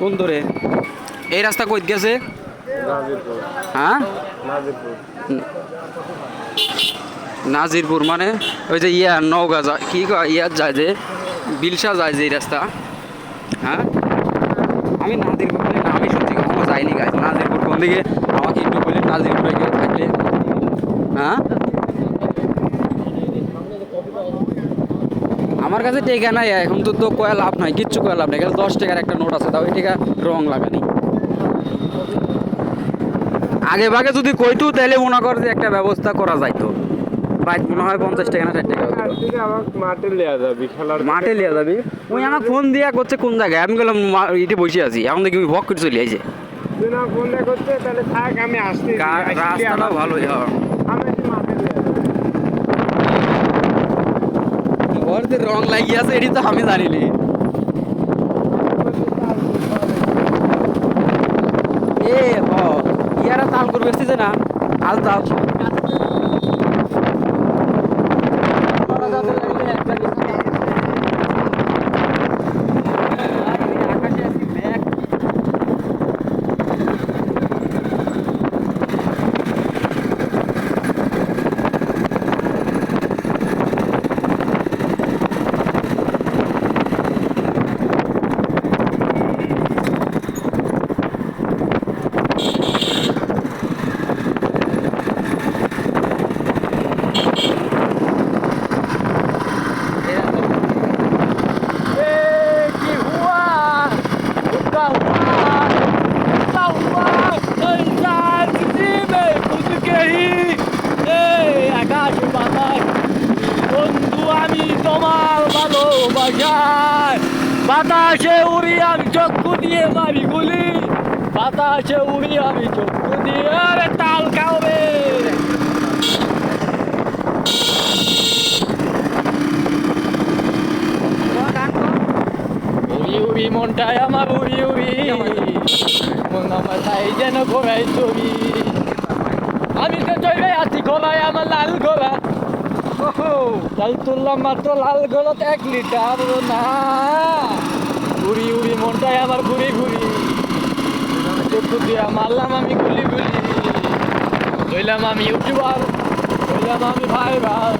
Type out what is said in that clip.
কোন ধরে এই রাস্তা কই গেছে? হ্যাঁ? নাজিরপুর মানে ওই যে ইয়া নওগাঁ যায়, কি ইয়ার যায় যে বিলসা যায় যে এই রাস্তা। হ্যাঁ? আমি নাজিরপুর বলে না, আমি সত্যি কখনো যাইনি গাইজ নাজিরপুর কোন দিকে? আমাকে একটু বলে নাজিরপুরে গিয়ে থাকলে। হ্যাঁ? আমার কাছে টেকা নাই এখন তো তো কয়া লাভ নাই কিচ্ছু কয়া লাভ নাই এখানে দশ টাকার একটা নোট আছে তাও এই টেকা রং লাগানি আগে ভাগে যদি কইতু তাহলে মনে কর যে একটা ব্যবস্থা করা যাইতো। বাইক মনে হয় পঞ্চাশ টাকা না ষাট টাকা। মাঠে লেয়া যাবি খেলার মাঠে লিয়া যাবি? ওই আমার ফোন দিয়া করছে কোন জায়গায়? আমি গেলাম ইটে বসে আছি। এখন দেখি ভক করে চলে আসতে রাস্তাটাও ভালোই হয় আমি একটু মাঠে লিয়া যাব। ওর যে রং লাগিয়ে আছে এটি তো আমি জানিনি এ হ ইয়ারা তাল করবে এসেছে আল বাতাসে উড়ি আমি চক্ষু দিয়ে মারি গুলি। বাতাসে উড়ি আমি চক্ষু দিয়ে তাল উড়ি উড়ি আমার উড়ি উড়ি। মন যেন ঘোরাই ছবি। আমি তো চলে আছি গলায় আমার লাল গলা লাল তুললাম মাত্র লাল গলত এক লিটার না। উড়ি উড়ি, মনটাই আবার ঘুরি ঘুরি। চক্ষু দিয়া মারলাম আমি গুলি গুলি। হইলাম আমি ইউটিউবার হইলাম আমি ভাই ভাই